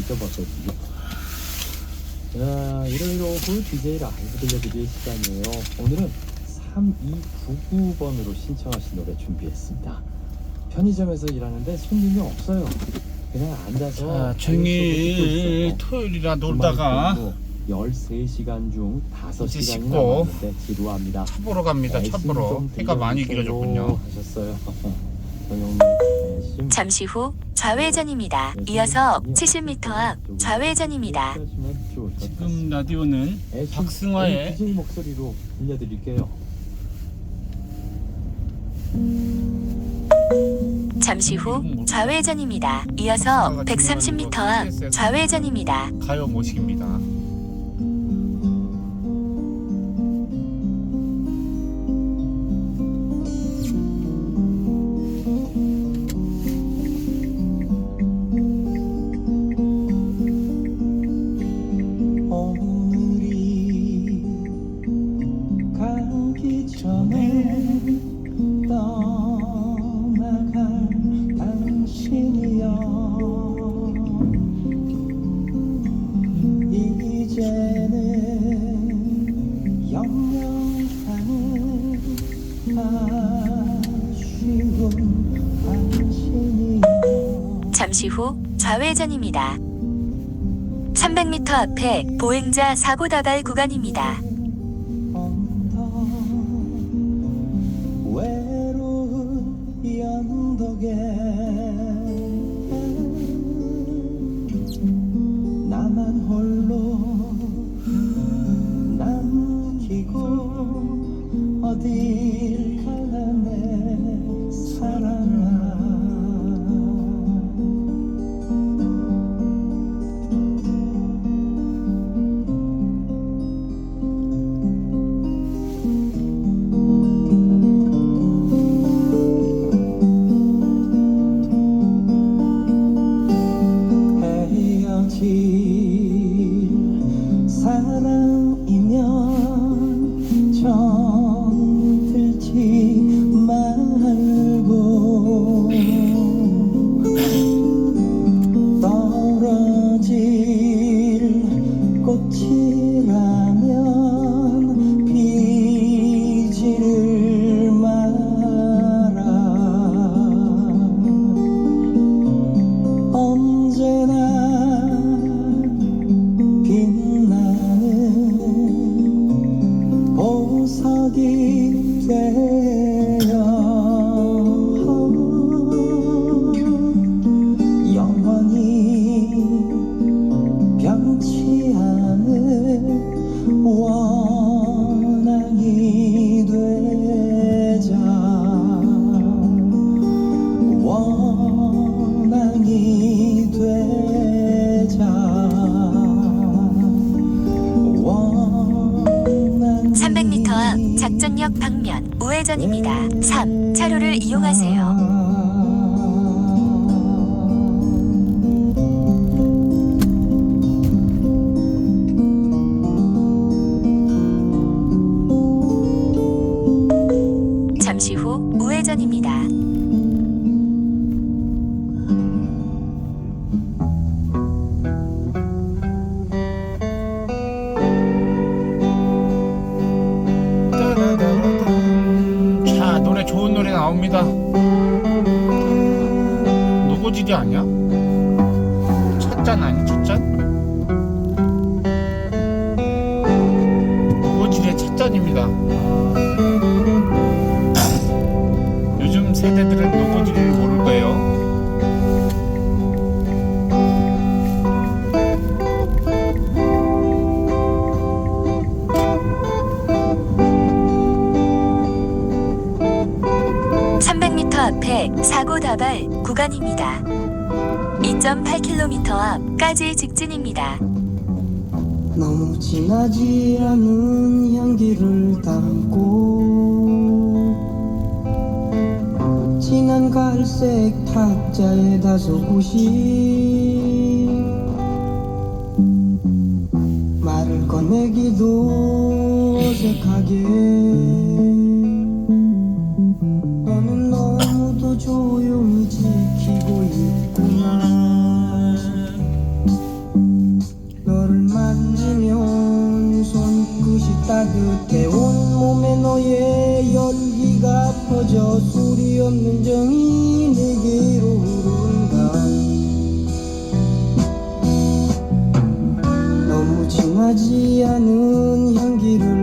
뒤져봤거든요. 자, 일요일 오후 DJ 라이브 들려드릴 시간이에요. 오늘은 3299번으로 신청하신 노래 준비했습니다. 편의점에서 일하는데 손님이 없어요. 그냥 앉아서 자, 조용히 토요일이라 놀다가 13시간 중 이제 5시간이 씻고 남았는데 지루합니다. 차 보러 갑니다. 차 보러. 해가 많이 길어졌군요. 하셨어요. 잠시 후 좌회전입니다. 이어서 70m 앞 좌회전입니다. 지금 라디오는 박승화의 DJ 목소리로 들려드릴게요. 잠시 후 좌회전입니다. 이어서 130m 앞 좌회전입니다. 가요 모식입니다. 잠시 후 좌회전입니다. 300m 앞에 보행자 사고 다발 구간입니다. 어딜 우회전입니다. 3. 차로를 이용하세요. 노래 나옵니다. 노고지리 아니야? 첫잔 아니 첫잔? 노고지리의 첫잔입니다. 요즘 세대들은 노고지리를 모를 거예요. 사고 다발 구간입니다. 2.8km 앞까지 직진입니다. 너무 진하지 않은 향기를 담고 진한 갈색 탁자에 다소 곳이 말을 꺼내기도 어색하게 나는 향기를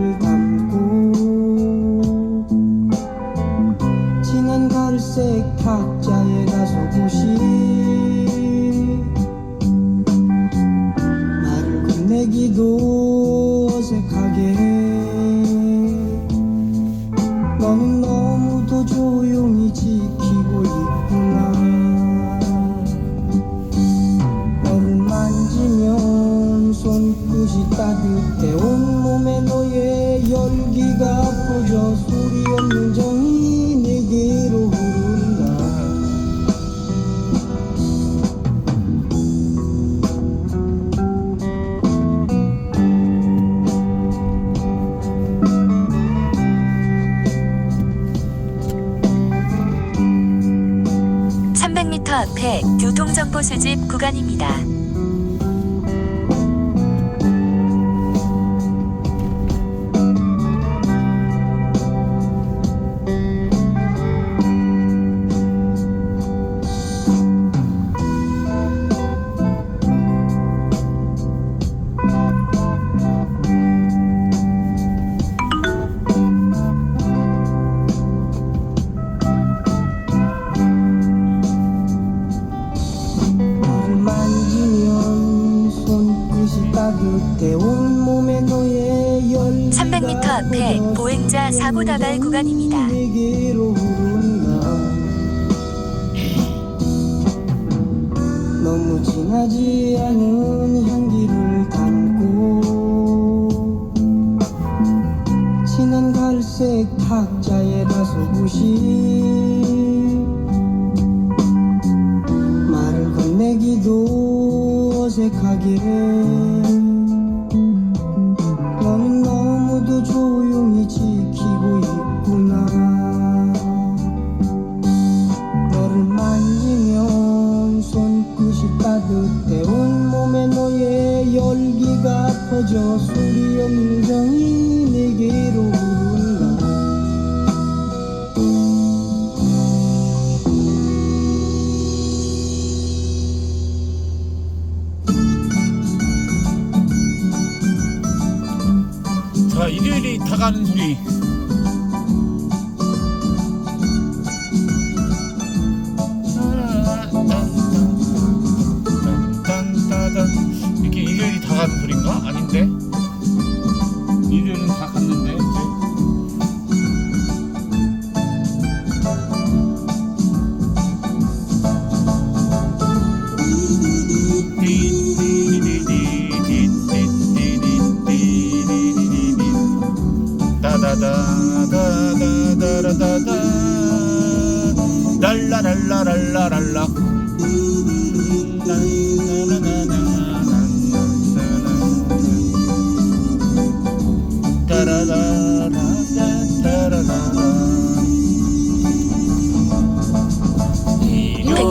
손끝이 따뜻해 온몸에 너의 열기가 퍼져 소리 없는 정이 내게로 흐른다 삼백 미터 앞에 교통정보 수집 구간입니다. 300m 앞에 보행자 사고 다발 구간입니다. 너무 진하지 않은 향기를 담고 진한 갈색 탁자에 다소 곳이 말을 건네기도 어색하게 퍼져 소리 없는 정이 내게로 흐른다 자 일요일이 다가는 소리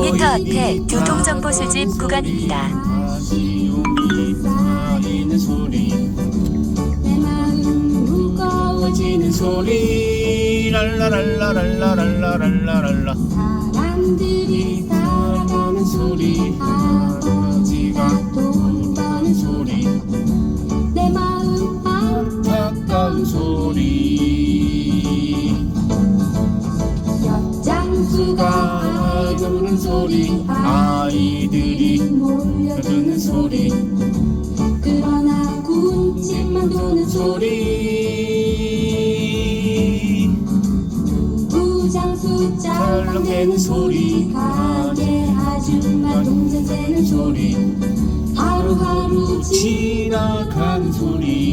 100m 앞에 교통정보수집 구간입니다. 사람들이 살아가는 소리 아버지가 돈다는 소리 내 마음 안타까운 소리 옆장수가 부르는 소리 아이들이 몰려드는 소리. 그러나 군침만 도는 소리. 부장수 짤랑대는 소리. 가게 아줌마 동전 세는 소리. 하루하루 지나가는 소리.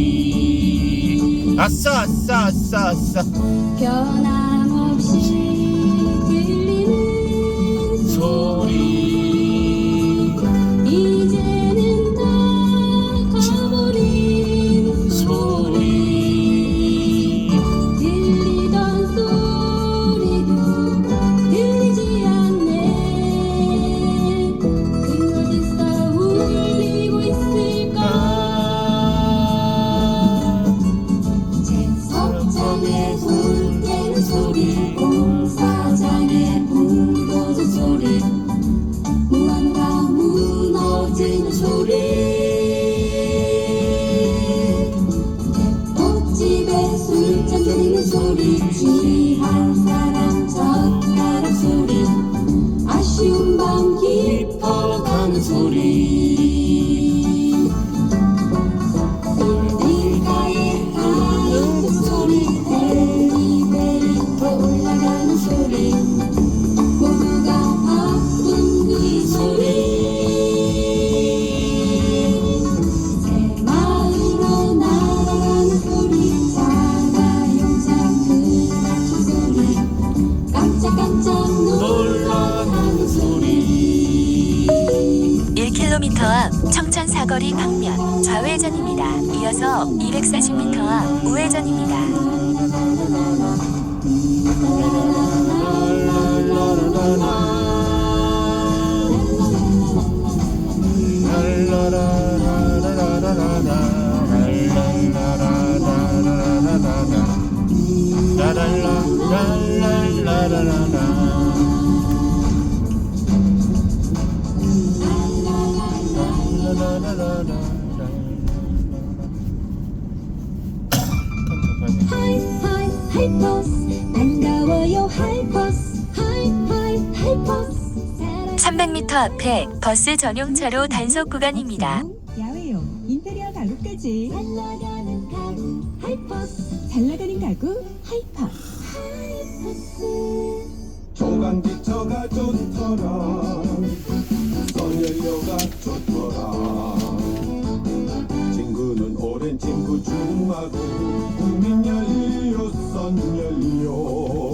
아싸 아싸 아싸 아싸. 변함 우리 공사장에 불도저 소리. 하이 300m 앞에 버스 전용차로 단속 구간입니다. 야외용 인테리어 가구까지. 잘 나가는 가구 하이퍼스. 잘 나가는 가구 하이파 하이퍼스. 조간 기차가 좋더라. 선연료가 좋더라. 친구는 오랜 친구 중하고 국민연료 선연료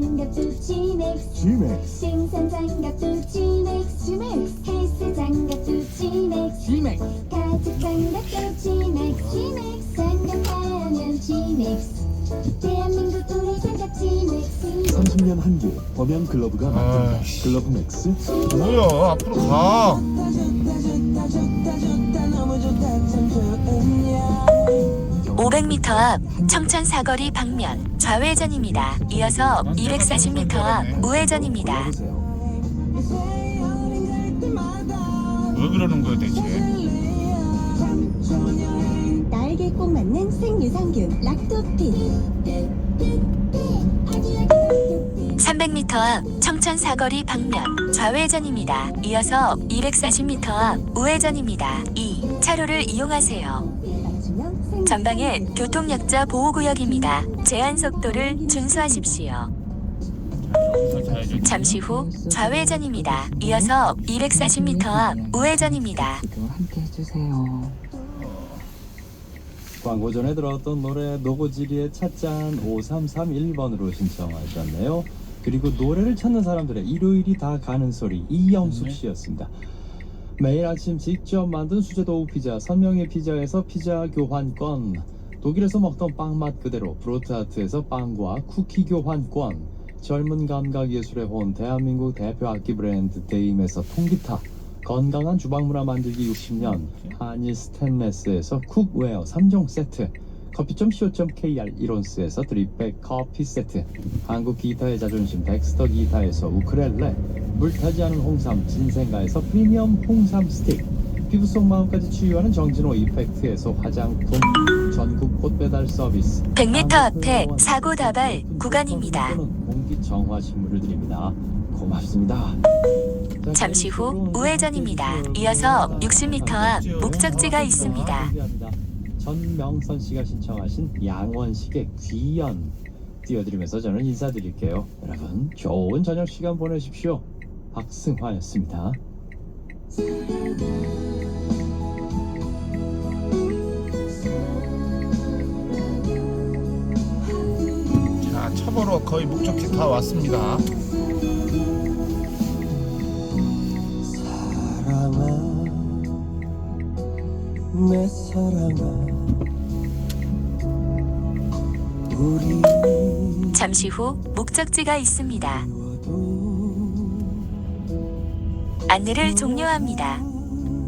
장갑도 지넥스 지맥 생산 장갑도 지넥스 지넥스 헬스 장갑도 지넥스 지맥 가죽 장갑도 지넥스 지넥스 장갑하면 지넥스 대한민국 우리 장갑 지넥스 30년 한길 범양 글러브가 만든다 아이씨. 글러브 맥스. 뭐야 앞으로 가 500m 앞 청천 사거리 방면 좌회전입니다. 이어서 240m 앞 우회전입니다. 왜 그러는 거야 대체 나에게 꼭 맞는 생유산균 락토핀 300m 앞 청천 사거리 방면 좌회전입니다. 이어서 240m 앞 우회전입니다. 2. 차로를 이용하세요. 전방에 교통약자 보호구역입니다. 제한 속도를 준수하십시오. 잠시 후 좌회전입니다. 이어서 240m 앞 우회전입니다. 함께 해주세요 광고 전에 들었던 노래 노고지리의 찻잔 5331번으로 신청하셨네요. 그리고 노래를 찾는 사람들의 일요일이 다 가는 소리 이영숙 씨였습니다. 매일 아침 직접 만든 수제도우 피자 선명의 피자에서 피자 교환권 독일에서 먹던 빵 맛 그대로 브로트하트에서 빵과 쿠키 교환권 젊은 감각 예술의 혼 대한민국 대표 악기 브랜드 데임에서 통기타 건강한 주방문화 만들기 60년 한일 스탠레스에서 쿡웨어 3종 세트 커피점 co.kr 이론스에서 드립백 커피 세트. 한국 기타의 자존심 덱스터 기타에서 우크렐레. 물타지 않은 홍삼 진생가에서 프리미엄 홍삼 스틱. 피부 속 마음까지 치유하는 정진호 이펙트에서 화장품. 전국 꽃배달 서비스. 100m 앞에 사고 다발 구간입니다. 공기 정화 식물을 드립니다. 고맙습니다. 자, 잠시 후 우회전입니다. 이어서 60m 앞 목적지가 있습니다. 전명선 씨가 신청하신 양원식의 귀연 띄워드리면서 저는 인사드릴게요. 여러분 좋은 저녁 시간 보내십시오. 박승화였습니다. 자 차보러 거의 목적지 다 왔습니다 사랑아 내 사랑아 잠시 후 목적지가 있습니다. 안내를 종료합니다.